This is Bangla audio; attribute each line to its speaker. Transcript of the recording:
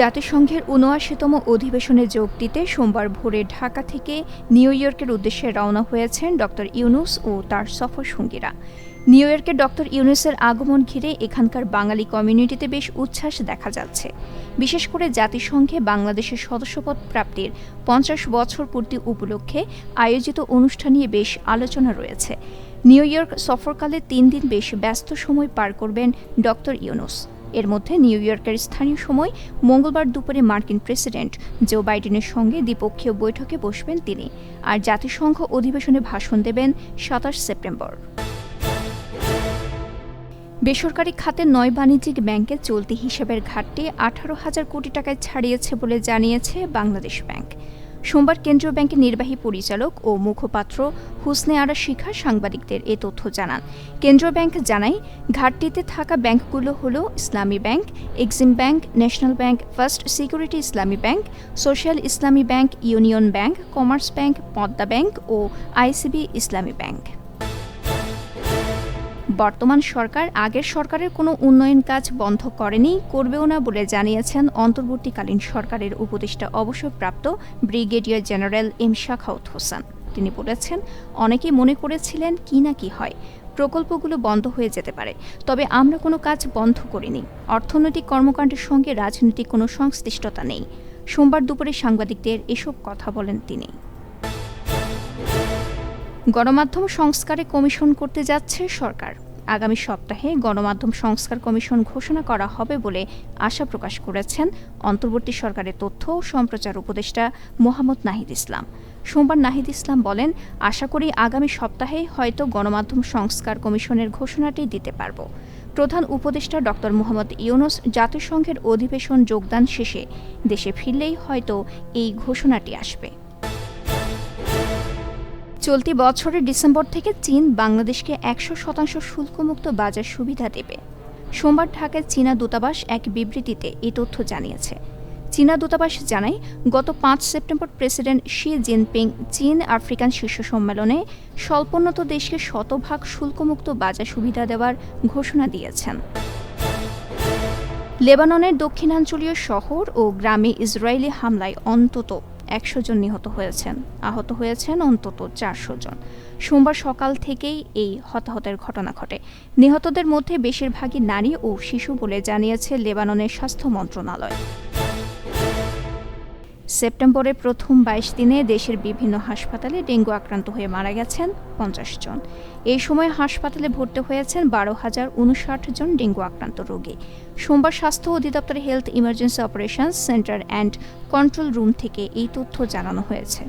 Speaker 1: জাতিসংঘের উনআশিতম অধিবেশনে যোগ দিতে সোমবার ভোরে ঢাকা থেকে নিউ ইয়র্কের উদ্দেশ্যে রওনা হয়েছেন ডক্টর ইউনুস ও তার সফর সঙ্গীরা। নিউ ইয়র্কে ডক্টর ইউনুসের আগমন ঘিরে এখানকার বাঙালি কমিউনিটিতে বেশ উচ্ছ্বাস দেখা যাচ্ছে। বিশেষ করে জাতিসংঘে বাংলাদেশের সদস্যপদ প্রাপ্তির পঞ্চাশ বছর পূর্তি উপলক্ষে আয়োজিত অনুষ্ঠান নিয়ে বেশ আলোচনা রয়েছে। নিউ ইয়র্ক সফরকালে তিন দিন বেশ ব্যস্ত সময় পার করবেন ডক্টর ইউনুস। এর মধ্যে নিউ ইয়র্কের স্থানীয় সময় মঙ্গলবার দুপুরে মার্কিন প্রেসিডেন্ট জো বাইডেনের সঙ্গে দ্বিপক্ষীয় বৈঠকে বসবেন তিনি, আর জাতিসংঘ অধিবেশনে ভাষণ দেবেন সাতাশ সেপ্টেম্বর। বেসরকারি খাতে নয় বাণিজ্যিক ব্যাংকে চলতি হিসাবের ঘাটতি আঠারো হাজার কোটি টাকায় ছাড়িয়েছে বলে জানিয়েছে বাংলাদেশ ব্যাংক। সোমবার কেন্দ্রীয় ব্যাংকের নির্বাহী পরিচালক ও মুখপাত্র হুসনে আরা শিখা সাংবাদিকদের এ তথ্য জানান। কেন্দ্রীয় ব্যাংক জানায়, ঘাটতিতে থাকা ব্যাংকগুলো হল Islami bank, Exim bank, national bank, first security Islami bank, social Islami bank, union bank, commerce bank, Padma bank ও আইসিবি ইসলামী ব্যাংক। বর্তমান সরকার আগের সরকারের কোনো উন্নয়ন কাজ বন্ধ করেনি, করবেও না বলে জানিয়েছেন অন্তর্বর্তীকালীন সরকারের উপদেষ্টা অবসরপ্রাপ্ত brigadier general M Sakhawat Hossain. তিনি বলেছেন অনেকেই মনে করেছিলেন কি না কি হয়, প্রকল্পগুলো বন্ধ হয়ে যেতে পারে, তবে আমরা কোনো কাজ বন্ধ করিনি। অর্থনৈতিক কর্মকাণ্ডের সঙ্গে রাজনৈতিক কোনো সংশ্লিষ্টতা নেই। সোমবার দুপুরে সাংবাদিকদের এসব কথা বলেন তিনি। গণমাধ্যম সংস্কারে কমিশন করতে যাচ্ছে সরকার। আগামী সপ্তাহে গণমাধ্যম সংস্কার কমিশন ঘোষণা করা হবে বলে আশা প্রকাশ করেছেন অন্তর্বর্তী সরকারের তথ্য ও সম্প্রচার উপদেষ্টা মোহাম্মদ নাহিদ ইসলাম। সোমবার নাহিদ ইসলাম বলেন, আশা করি আগামী সপ্তাহে হয়তো গণমাধ্যম সংস্কার কমিশনের ঘোষণাটি দিতে পারব। প্রধান উপদেষ্টা ড. মোহাম্মদ ইউনুস জাতিসংঘের অধিবেশন যোগদান শেষে দেশে ফিরলেই হয়তো এই ঘোষণাটি আসবে। চলতি বছরের ডিসেম্বর থেকে চীন বাংলাদেশকে একশো শতাংশ শুল্কমুক্ত বাজার সুবিধা দেবে। সোমবার ঢাকায় চীনা দূতাবাস এক বিবৃতিতে এই তথ্য জানিয়েছে। চীনা দূতাবাস জানায়, গত পাঁচ সেপ্টেম্বর প্রেসিডেন্ট শি জিনপিং চীন আফ্রিকান শীর্ষ সম্মেলনে স্বল্পোন্নত দেশকে শতভাগ শুল্কমুক্ত বাজার সুবিধা দেওয়ার ঘোষণা দিয়েছেন। লেবাননের দক্ষিণাঞ্চলীয় শহর ও গ্রামে ইসরায়েলি হামলায় অন্তত একশো জন নিহত হয়েছেন। আহত হয়েছেন অন্তত চারশো জন। সোমবার সকাল থেকেই এই হতাহতের ঘটনা ঘটে। নিহতদের মধ্যে বেশিরভাগই নারী ও শিশু বলে জানিয়েছে লেবাননের স্বাস্থ্য মন্ত্রণালয়। সেপ্টেম্বরের প্রথম বাইশ দিনে দেশের বিভিন্ন হাসপাতালে ডেঙ্গু আক্রান্ত হয়ে মারা গেছেন পঞ্চাশ জন। এই সময় হাসপাতালে ভর্তি হয়েছেন বারো হাজার উনষাট জন ডেঙ্গু আক্রান্ত রোগী। সোমবার স্বাস্থ্য অধিদপ্তরের health emergency operation centre and control room থেকে এই তথ্য জানানো হয়েছে।